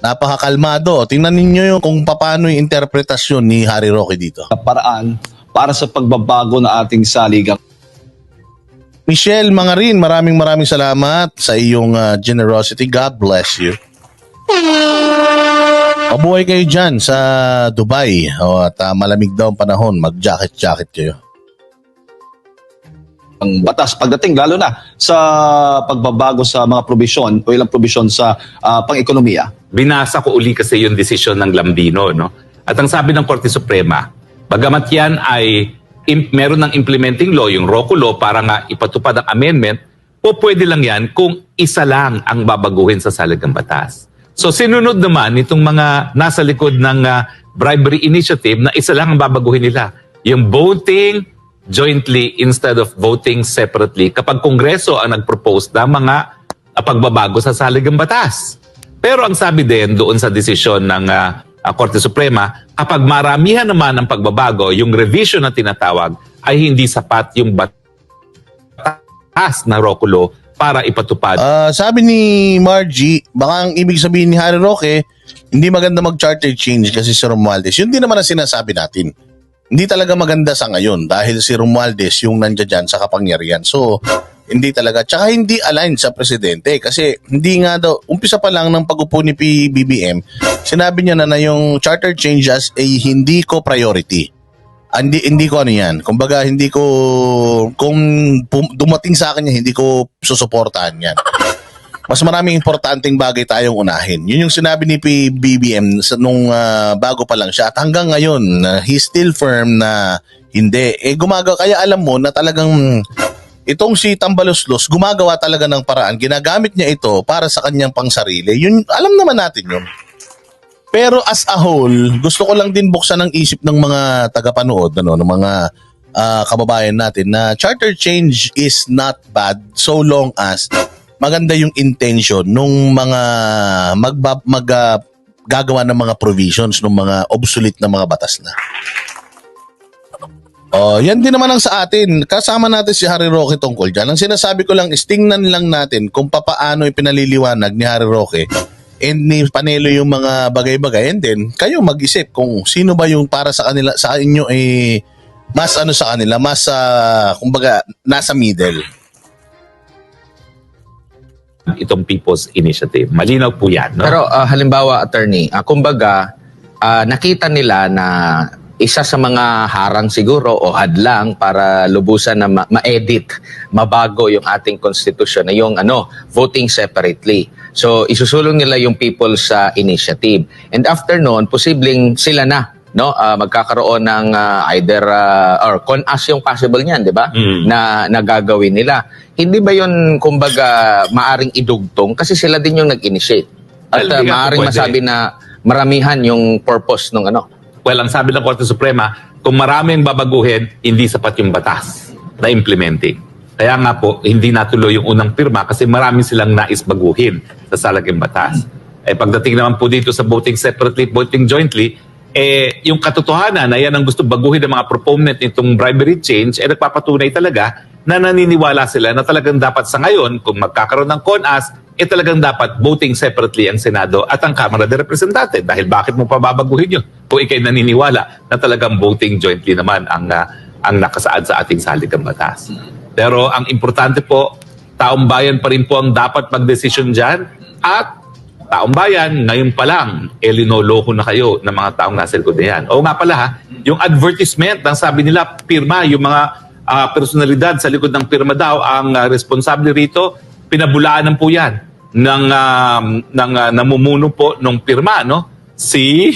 Napakakalmado. Tingnan ninyo yung kung paano yung interpretasyon ni Harry Roque dito. paraan para sa pagbabago na ating saligang Michelle Mangarin, maraming maraming salamat sa iyong ah, generosity. God bless you. Mabuhay kayo dyan sa Dubai. O, at ah, malamig daw ang panahon. Mag-jacket-jacket kayo. Batas pagdating lalo na sa pagbabago sa mga probisyon o ilang probisyon sa ah, pang-ekonomiya. binasa ko uli kasi yung desisyon ng Lambino. No? At ang sabi ng Korte Suprema, bagamat yan ay im- meron ng implementing law, yung ROCO law, para nga ipatupad ang amendment, o pwede lang yan kung isa lang ang babaguhin sa saligang batas. So sinunod naman itong mga nasa likod ng ah, bribery initiative na isa lang ang babaguhin nila. Yung voting jointly instead of voting separately kapag Kongreso ang nag-propose ng mga ah, pagbabago sa saligang batas. Pero ang sabi din doon sa desisyon ng ah, ah, Korte Suprema, kapag maramihan naman ang pagbabago, yung revision na tinatawag ay hindi sapat yung batas na Rokulo para ipatupad Ah, sabi ni Margie, baka ang ibig sabihin ni Harry Roque, hindi maganda mag-charter change kasi si Romualdez. Yun din naman ang sinasabi natin. Hindi talaga maganda sa ngayon dahil si Romualdez yung nandiyan dyan sa kapangyarihan. So, hindi talaga. Tsaka hindi align sa presidente kasi hindi nga daw, umpisa pa lang ng pag-upo ni PBBM, sinabi niya na na yung charter change as a hindi ko priority. Ah, Hindi, hindi ko ano yan. Kumbaga, hindi ko, kung dumating sa akin yan, hindi ko susuportahan yan. Mas maraming importanteng bagay tayong unahin. Yun yung sinabi ni PBBM sa, nung ah, bago pa lang siya. At hanggang ngayon, na he's still firm na hindi. Eh, gumagawa, kaya alam mo na talagang itong si Tambaloslos, gumagawa talaga ng paraan. Ginagamit niya ito para sa kanyang pangsarili. Yun, alam naman natin yun. Pero as a whole, gusto ko lang din buksan ang isip ng mga tagapanood, ano, ng mga ah, kababayan natin na charter change is not bad so long as maganda yung intention nung mga magba, mag ah, gagawa ng mga provisions ng mga obsolete na mga batas na. Oh, yan din naman ang sa atin. Kasama natin si Harry Roque tungkol dyan. Ang sinasabi ko lang is tingnan lang natin kung papaano ipinaliliwanag ni Harry Roque and ni Panelo yung mga bagay-bagay and then kayo mag-isip kung sino ba yung para sa kanila sa inyo eh mas ano sa kanila mas ah, kumbaga nasa middle itong People's Initiative. Malinaw po yan. No? Pero ah, halimbawa, attorney, ah, kumbaga, ah, nakita nila na isa sa mga harang siguro o hadlang para lubusan na ma- ma-edit, mabago yung ating constitution na yung ano, voting separately. So isusulong nila yung people's ah, initiative. And after noon, posibleng sila na no ah, magkakaroon ng ah, either ah, or con as yung possible niyan, 'di ba? Mm. Na nagagawin nila. Hindi ba 'yon kumbaga maaring idugtong kasi sila din yung nag-initiate. At Well, nga maaring masabi na maramihan yung purpose ng ano. Well, ang sabi ng Korte Suprema, kung maraming babaguhin, hindi sapat yung batas na implementing. Kaya nga po, hindi natuloy yung unang pirma kasi marami silang nais baguhin sa salaging batas. Eh, pagdating naman po dito sa voting separately, voting jointly, eh, yung katotohanan na yan ang gusto baguhin ng mga proponent nitong bribery change, eh nagpapatunay talaga na naniniwala sila na talagang dapat sa ngayon, kung magkakaroon ng CONAS, eh talagang dapat voting separately ang Senado at ang Kamara de Representantes. Dahil bakit mo pa babaguhin yun? Kung ikay naniniwala na talagang voting jointly naman ang, ah, ang nakasaad sa ating saligang batas. Pero ang importante po, taong bayan pa rin po ang dapat magdesisyon dyan at taong bayan, ngayon pa lang, eh, linoloko na kayo ng mga taong nasa likod na yan. O nga pala ha, yung advertisement, ang sabi nila, pirma, yung mga ah, personalidad sa likod ng pirma daw, ang ah, responsable rito, pinabulaanan po yan ng, ah, ng ah, namumuno po ng pirma, no? Si,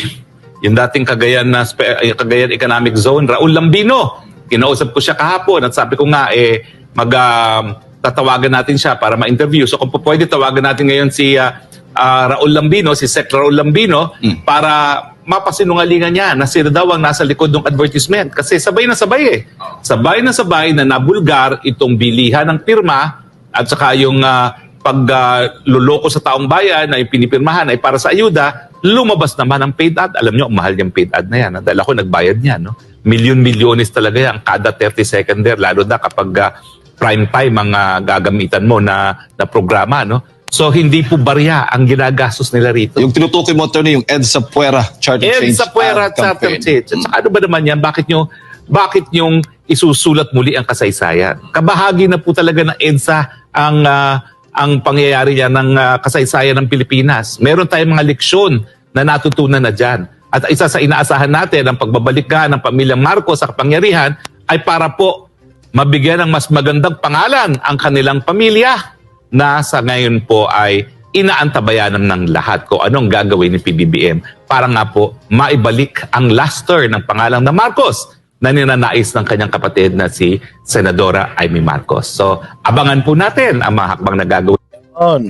yung dating Cagayan, na, eh, Cagayan Economic Zone, Raul Lambino. Kinausap ko siya kahapon at sabi ko nga, eh, mag, ah, tatawagan natin siya para ma-interview. So kung po pwede, tawagan natin ngayon si ah, ah, Raul Lambino, si Sec Raul Lambino, para mapasinungalingan niya na sila daw ang nasa likod ng advertisement. Kasi sabay na sabay eh. Sabay na sabay na nabulgar itong bilihan ng pirma at saka yung ah, pagluloko sa taong bayan na pinipirmahan ay para sa ayuda, lumabas naman ang paid ad. Alam niyo, ang mahal yung paid ad na yan. Dahil ako nagbayad niyan. No? Milyon-milyones talaga yan kada 30 seconder, lalo na kapag ah, prime time ang ah, gagamitan mo na, na programa. No? So hindi po barya ang ginagastos nila rito. Yung tinutukoy mo, attorney, yung EDSA Puera Charter And Change sa Puera ad Charter campaign. Change. At saka ano ba naman yan? Bakit nyo, bakit yung isusulat muli ang kasaysayan? Kabahagi na po talaga ng EDSA ang ah, ang pangyayari niya ng ah, kasaysayan ng Pilipinas. Meron tayong mga leksyon na natutunan na dyan. At isa sa inaasahan natin ang pagbabalik nga ng pamilyang Marcos sa kapangyarihan ay para po mabigyan ng mas magandang pangalan ang kanilang pamilya na sa ngayon po ay inaantabayanan ng lahat kung anong gagawin ni PBBM para nga po maibalik ang luster ng pangalang na Marcos na ninanais ng kanyang kapatid na si Senadora Amy Marcos. So, abangan po natin ang mga hakbang na gagawin On.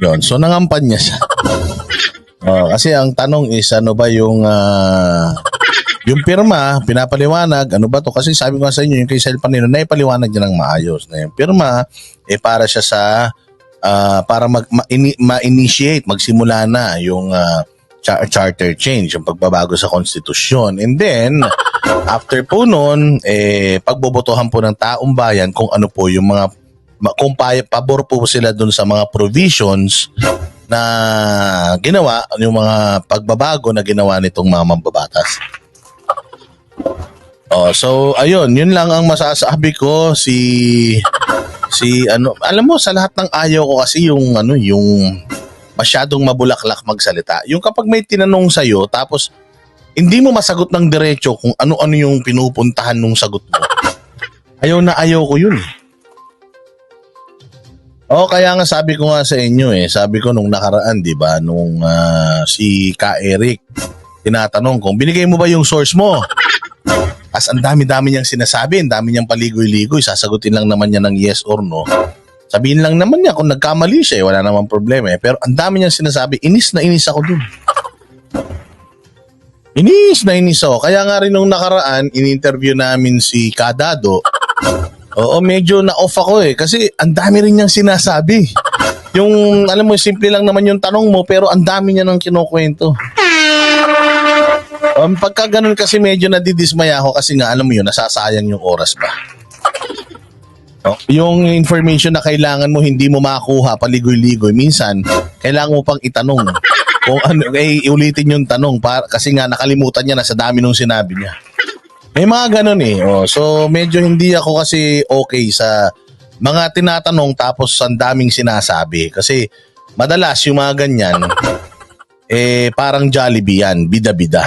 Yun. So, nangampan niya siya. Oh, kasi ang tanong is, ano ba yung... ah, yung pirma, pinapaliwanag, ano ba to? Kasi sabi ko sa inyo, yung kay Sel Panino, naipaliwanag niya ng maayos. Na yung pirma, eh para siya sa... ah, para mag, ma, ini- ma-initiate, magsimula na yung ah, cha- charter change, yung pagbabago sa konstitusyon. And then, after po nun, eh, pagbobotohan po ng taong bayan kung ano po yung mga ma- kung pa, pabor po sila dun sa mga provisions na ginawa, yung mga pagbabago na ginawa nitong mga mambabatas. Oh, so ayun, yun lang ang masasabi ko si si ano, alam mo sa lahat ng ayaw ko kasi yung ano, yung masyadong mabulaklak magsalita. Yung kapag may tinanong sa tapos hindi mo masagot ng diretso kung ano-ano yung pinupuntahan nung sagot mo. Ayaw na ayaw ko yun. Oh, kaya nga sabi ko nga sa inyo eh, sabi ko nung nakaraan, 'di ba, nung ah, si Ka Eric tinatanong kung binigay mo ba yung source mo? As ang dami-dami niyang sinasabi, ang dami niyang paligoy-ligoy, sasagutin lang naman niya ng yes or no. Sabihin lang naman niya kung nagkamali siya, eh, wala namang problema eh. Pero ang dami niyang sinasabi, inis na inis ako dun. Inis na inis ako. Kaya nga rin nung nakaraan, in-interview namin si Kadado, oo, medyo na-off ako eh. Kasi ang dami rin niyang sinasabi. Yung, alam mo, simple lang naman yung tanong mo, pero ang dami niya nang kinukwento. Um, pagka ganun kasi medyo nadidismaya ako kasi nga alam mo yun, nasasayang yung oras ba. No? Yung information na kailangan mo hindi mo makuha paligoy-ligoy, minsan kailangan mo pang itanong kung ano, eh, iulitin yung tanong para, kasi nga nakalimutan niya na sa dami nung sinabi niya. May mga ganun eh. Oh, so medyo hindi ako kasi okay sa mga tinatanong tapos ang daming sinasabi. Kasi madalas yung mga ganyan, eh parang Jollibee yan, bida-bida.